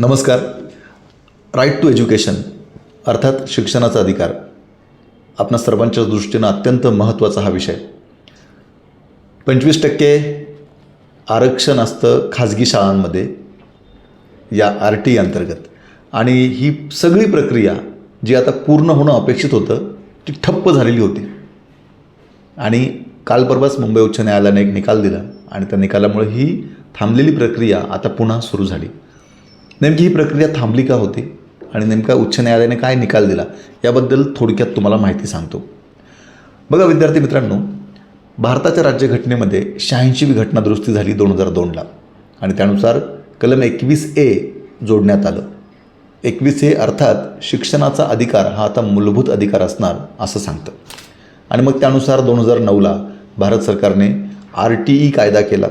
नमस्कार. Right to education अर्थात शिक्षणाचा अधिकार आपणा सर्वांच्या दृष्टीनं अत्यंत महत्त्वाचा हा विषय. पंचवीस टक्के आरक्षण असतं खाजगी शाळांमध्ये या आर टी अंतर्गत. आणि ही सगळी प्रक्रिया जी आता पूर्ण होणं अपेक्षित होतं ती ठप्प झालेली होती. आणि काल परवाच मुंबई उच्च न्यायालयाने एक निकाल दिला आणि त्या निकालामुळे ही थांबलेली प्रक्रिया आता पुन्हा सुरू झाली. नेमकी ही प्रक्रिया थांबली का होती आणि नेमका उच्च न्यायालयाने काय निकाल दिला याबद्दल थोडक्यात तुम्हाला माहिती सांगतो. बघा विद्यार्थी मित्रांनो भारताच्या राज्यघटनेमध्ये शहाऐंशीवी घटना दुरुस्ती झाली दोन हजार दोनला आणि त्यानुसार कलम एकवीस ए जोडण्यात आलं. एकवीस ए अर्थात शिक्षणाचा अधिकार हा आता मूलभूत अधिकार असणार असं सांगतं. आणि मग त्यानुसार दोन हजार नऊला भारत सरकारने आर टी ई कायदा केला.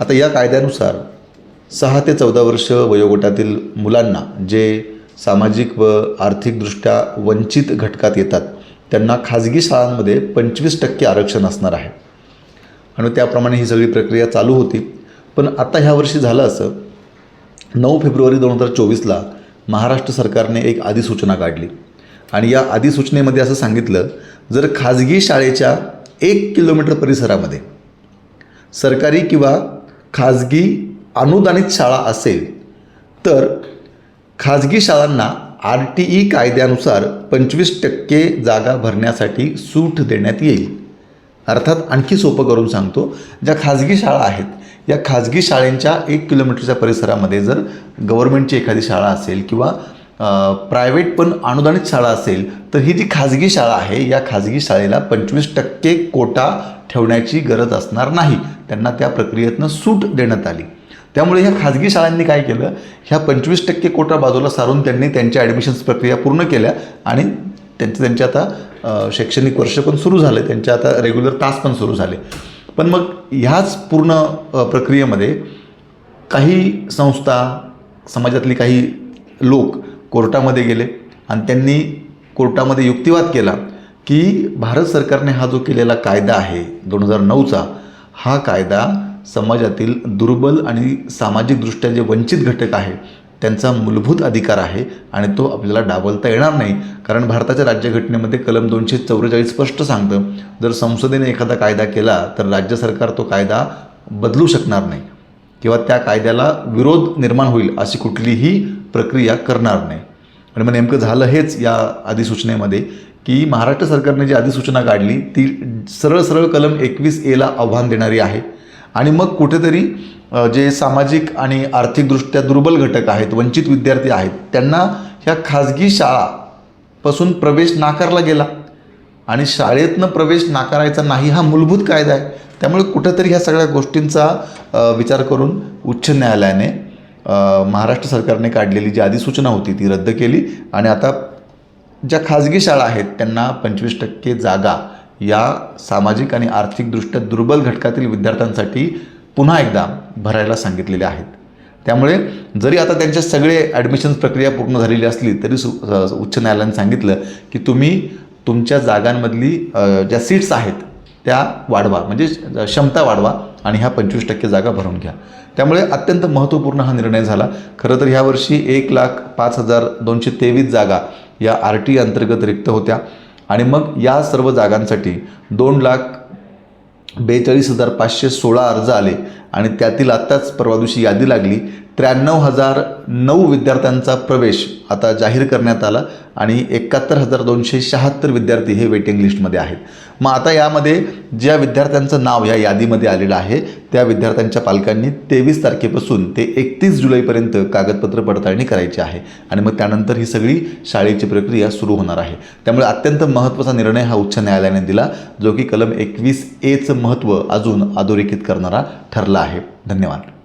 आता या कायद्यानुसार सहा ते चौदा वर्ष वयोगटातील मुलांना जे सामाजिक व आर्थिकदृष्ट्या वंचित घटकात येतात त्यांना खाजगी शाळांमध्ये पंचवीस टक्के आरक्षण असणार आहे. आणि त्याप्रमाणे ही सगळी प्रक्रिया चालू होती. पण आता ह्या वर्षी झालं असं नऊ फेब्रुवारी दोन हजार चोवीसला महाराष्ट्र सरकारने एक अधिसूचना काढली. आणि या अधिसूचनेमध्ये असं सांगितलं जर खाजगी शाळेच्या एक किलोमीटर परिसरामध्ये सरकारी किंवा खाजगी अनुदानित शाळा असेल तर खाजगी शाळांना आर टी ई कायद्यानुसार पंचवीस टक्के जागा भरण्यासाठी सूट देण्यात येईल. अर्थात आणखी सोपं करून सांगतो ज्या खाजगी शाळा आहेत या खाजगी शाळेंच्या एक किलोमीटरच्या परिसरामध्ये जर गव्हर्मेंटची एखादी शाळा असेल किंवा प्रायव्हेट पण अनुदानित शाळा असेल तर ही जी खाजगी शाळा आहे या खाजगी शाळेला पंचवीस टक्के कोटा ठेवण्याची गरज असणार नाही. त्यांना त्या प्रक्रियेतनं सूट देण्यात आली. त्यामुळे ह्या खाजगी शाळांनी काय केलं? ह्या पंचवीस टक्के कोटा बाजूला सारून त्यांनी त्यांच्या ॲडमिशन्स प्रक्रिया पूर्ण केल्या आणि त्यांचे त्यांचे आता शैक्षणिक वर्ष पण सुरू झालं. त्यांचे आता रेग्युलर तास पण सुरू झाले. पण मग ह्याच पूर्ण प्रक्रियेमध्ये काही संस्था समाजातली काही लोक कोर्टामध्ये गेले आणि त्यांनी कोर्टामध्ये युक्तिवाद केला की भारत सरकारने हा जो केलेला कायदा आहे दोन हजार नऊचा हा कायदा समाजातील दुर्बल आणि सामाजिकदृष्ट्या जे वंचित घटक आहे त्यांचा मूलभूत अधिकार आहे आणि तो आपल्याला डावलता येणार नाही. कारण भारताच्या राज्यघटनेमध्ये कलम दोनशे चौवेचाळीस स्पष्ट सांगतं जर संसदेने एखादा कायदा केला तर राज्य सरकार तो कायदा बदलू शकणार नाही किंवा त्या कायद्याला विरोध निर्माण होईल अशी कुठलीही प्रक्रिया करणार नाही. आणि मग नेमकं झालं हेच या अधिसूचनेमध्ये की महाराष्ट्र सरकारने जी अधिसूचना काढली ती सरळ सरळ कलम एकवीस एला आव्हान देणारी आहे. आणि मग कुठेतरी जे सामाजिक आणि आर्थिकदृष्ट्या दुर्बल घटक आहेत वंचित विद्यार्थी आहेत त्यांना ह्या खाजगी शाळापासून प्रवेश नाकारला गेला. आणि शाळेतनं प्रवेश नाकारायचा नाही हा मूलभूत कायदा आहे. त्यामुळे कुठंतरी ह्या सगळ्या गोष्टींचा विचार करून उच्च न्यायालयाने महाराष्ट्र सरकारने काढलेली जी अधिसूचना होती ती रद्द केली. आणि आता ज्या खाजगी शाळा आहेत त्यांना पंचवीस टक्के जागा या सामाजिक आणि आर्थिकदृष्ट्या दुर्बल घटकातील विद्यार्थ्यांसाठी पुन्हा एकदा भरायला सांगितलेले आहेत. त्यामुळे जरी आता त्यांच्या सगळे ॲडमिशन्स प्रक्रिया पूर्ण झालेली असली तरी सु उच्च न्यायालयाने सांगितलं की तुम्ही तुमच्या जागांमधली ज्या सीट्स आहेत त्या वाढवा. म्हणजे क्षमता वाढवा आणि ह्या पंचवीस टक्के जागा भरून घ्या. त्यामुळे अत्यंत महत्त्वपूर्ण हा निर्णय झाला. खरं तर ह्यावर्षी एक लाख पाच हजार दोनशे तेवीस जागा या आर टी अंतर्गत रिक्त होत्या. आणि मग या सर्व जागांसाठी दोन लाख बेचाळीस हजार पाचशे सोळा अर्ज आले आणि त्यातील आत्ताच परवा दिवशी यादी लागली. त्र्याण्णव हजार नऊ विद्यार्थ्यांचा प्रवेश आता जाहीर करण्यात आला आणि एकाहत्तर हजार दोनशे शहात्तर विद्यार्थी हे वेटिंग लिस्टमध्ये आहेत. मग आता यामध्ये ज्या विद्यार्थ्यांचं नाव या यादीमध्ये आलेलं आहे त्या विद्यार्थ्यांच्या पालकांनी तेवीस तारखेपासून ते एकतीस जुलैपर्यंत कागदपत्र पडताळणी करायची आहे आणि मग त्यानंतर ही सगळी शाळेची प्रक्रिया सुरू होणार आहे. त्यामुळे अत्यंत महत्त्वाचा निर्णय हा उच्च न्यायालयाने दिला जो की कलम एकवीस एचं महत्त्व अजून अधोरेखित करणारा ठरला आहे. धन्यवाद.